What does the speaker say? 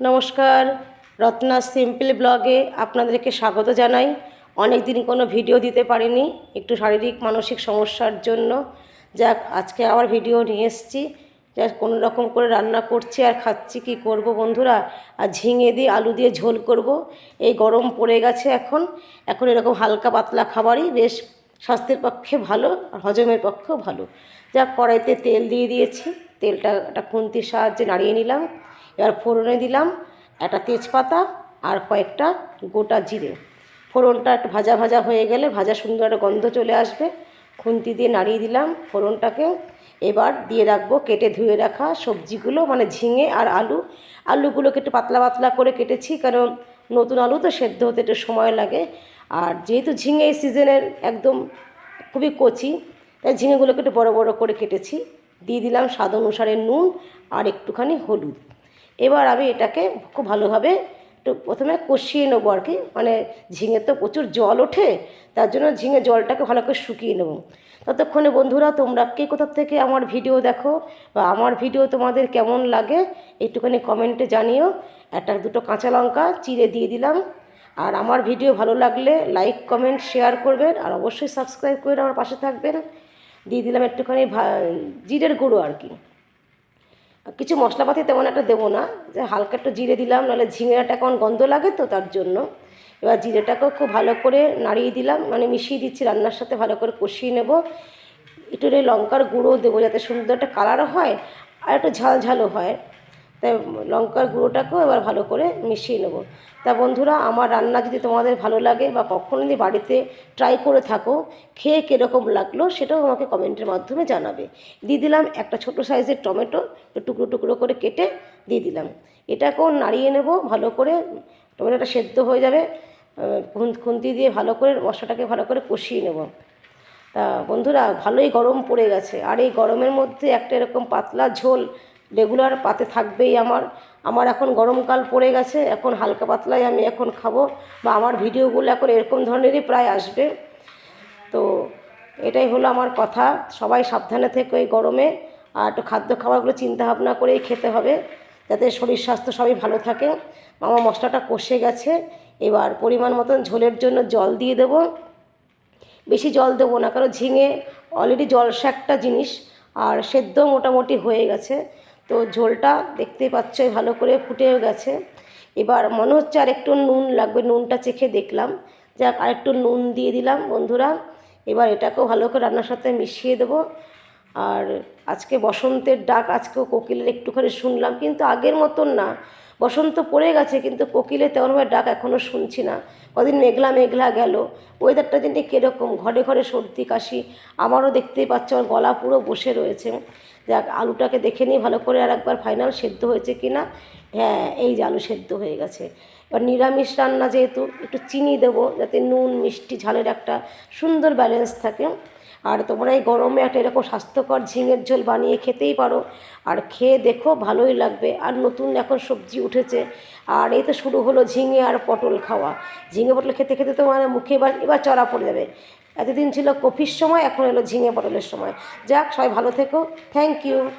নমস্কার, রত্না সিম্পল ব্লগে আপনাদেরকে স্বাগত জানাই। অনেক দিন কোনো ভিডিও দিতে পারিনি, একটু শারীরিক, মানসিক সমস্যার জন্য। যাক, আজকে আবার ভিডিও নিয়ে এসেছি। যা কোনো রকম করে রান্না করছি আর খাচ্ছি, কি করব বন্ধুরা? আর ঝিঙে দিয়ে আলু দিয়ে ঝোল করব। এই গরম পড়ে গেছে এখন। এখন এরকম হালকা পাতলা খাবারই বেশ স্বাস্থ্যের পক্ষে ভালো আর হজমের পক্ষেও ভালো। যাক, কড়াইতে তেল দিয়ে দিয়েছি। তেলটা একটা খুন্তির সাহায্যে নাড়িয়ে নিলাম। এবার ফোড়নে দিলাম একটা তেজপাতা আর কয়েকটা গোটা জিরে। ফোড়নটা একটু ভাজা ভাজা হয়ে গেলে ভাজা সুন্দর একটা গন্ধ চলে আসবে। খুন্তি দিয়ে নাড়িয়ে দিলাম ফোড়নটাকে। এবার দিয়ে রাখব কেটে ধুয়ে রাখা সবজিগুলো মানে ঝিঙে আর আলু। আলুগুলোকে একটু পাতলা পাতলা করে কেটেছি, কারণ নতুন আলু তো সেদ্ধ হতে একটু সময় লাগে। আর যেহেতু ঝিঙে এই সিজনের একদম খুবই কচি, তাই ঝিঙেগুলোকে একটু বড় বড় করে কেটেছি। দিয়ে দিলাম স্বাদ অনুসারে নুন আর একটুখানি হলুদ। এবার আমি এটাকে খুব ভালোভাবে একটু প্রথমে কষিয়ে নেব আর কি। মানে ঝিঙে তো প্রচুর জল ওঠে, তার জন্য ঝিঙে জলটাকে ভালো করে শুকিয়ে নেব। ততক্ষণে বন্ধুরা, তোমরা কে কোথা থেকে আমার ভিডিও দেখো বা আমার ভিডিও তোমাদের কেমন লাগে, একটুখানি কমেন্টে জানিও। একটা দুটো কাঁচা লঙ্কা চিড়ে দিয়ে দিলাম। আর আমার ভিডিও ভালো লাগলে লাইক, কমেন্ট, শেয়ার করবেন আর অবশ্যই সাবস্ক্রাইব করে আমার পাশে থাকবেন। দিয়ে দিলাম একটুখানি ভা জিরের গুঁড়ো আর কি। কিছু মশলাপাতি তেমন একটা দেবো না। যে হালকা একটু জিরে দিলাম, নাহলে ঝিঙেটা কেমন গন্ধ লাগে তো তার জন্য। এবার জিরেটাকেও খুব ভালো করে নাড়িয়ে দিলাম মানে মিশিয়ে দিচ্ছি রান্নার সাথে, ভালো করে কষিয়ে নেব। একটু লঙ্কার গুঁড়ো দেবো যাতে সুন্দর একটা কালারও হয়, আর একটু ঝালঝালও হয়। তাই লঙ্কার গুঁড়োটাকেও এবার ভালো করে মিশিয়ে নেব। তা বন্ধুরা, আমার রান্না যদি তোমাদের ভালো লাগে বা কখনো যদি বাড়িতে ট্রাই করে থাকো, খেয়ে কীরকম লাগল সেটাও আমাকে কমেন্টের মাধ্যমে জানাবে। দিয়ে দিলাম একটা ছোটো সাইজের টমেটো টুকরো টুকরো করে কেটে দিয়ে দিলাম। এটাকেও নাড়িয়ে নেব, ভালো করে টমেটোটা সেদ্ধ হয়ে যাবে খুন্তি দিয়ে ভালো করে মশলাটাকে ভালো করে কষিয়ে নেব। তা বন্ধুরা, ভালোই গরম পড়ে গেছে। আর এই গরমের মধ্যে একটা এরকম পাতলা ঝোল রেগুলার পাতে থাকবেই আমার। আমার এখন গরমকাল পড়ে গেছে, এখন হালকা পাতলাই আমি এখন খাব বা আমার ভিডিওগুলো এখন এরকম ধরনেরই প্রায় আসবে। তো এটাই হলো আমার কথা, সবাই সাবধানে থেকে এই গরমে আর একটু খাদ্য খাবারগুলো চিন্তা ভাবনা করেই খেতে হবে যাতে শরীর স্বাস্থ্য সবই ভালো থাকে। আমার মশলাটা কষে গেছে, এবার পরিমাণ মতন ঝোলের জন্য জল দিয়ে দেব। বেশি জল দেবো না, কারণ ঝিঙে অলরেডি জলসা একটা জিনিস, আর সেদ্ধ মোটামুটি হয়ে গেছে। তো ঝোলটা দেখতেই পাচ্ছ ভালো করে ফুটেও গেছে। এবার মনে হচ্ছে আর একটু নুন লাগবে, নুনটা চেখে দেখলাম। যাক আরেকটু নুন দিয়ে দিলাম, বন্ধুরা। এবার এটাকেও ভালো করে রান্নার সাথে মিশিয়ে দেবো। আর আজকে বসন্তের ডাক, আজকেও কোকিলের একটুখানি শুনলাম, কিন্তু আগের মতন না। বসন্ত পড়ে গেছে, কিন্তু কোকিলের তেমনভাবে ডাক এখনও শুনছি না। কদিন মেঘলা মেঘলা গেল। ওয়েদারটা দিনটি কীরকম? ঘরে ঘরে সর্দি, কাশি, আমারও দেখতেই পাচ্ছ, আমার গলা পুরো বসে রয়েছে। যাক, আলুটাকে দেখে নিই ভালো করে আর একবার ফাইনাল সেদ্ধ হয়েছে কি না? হ্যাঁ এই যে আলু সেদ্ধ হয়ে গেছে। এবার নিরামিষ রান্না যেহেতু, একটু চিনি দেবো, যাতে নুন, মিষ্টি, ঝালের একটা সুন্দর ব্যালেন্স থাকে। আর তোমরা এই গরমে একটা এরকম স্বাস্থ্যকর ঝিঙের ঝোল বানিয়ে খেতেই পারো। আর খেয়ে দেখো ভালোই লাগবে। আর নতুন এখন সবজি উঠেছে। আর এই তো শুরু হলো ঝিঙে আর পটল খাওয়া। ঝিঙে পটল খেতে খেতে তো মানে মুখে এবার এবার চড়া পড়ে যাবে। এতদিন ছিল কফির সময়, এখন এলো ঝিঙে পটলের সময়। যাক, সবাই ভালো থেকো। Thank you.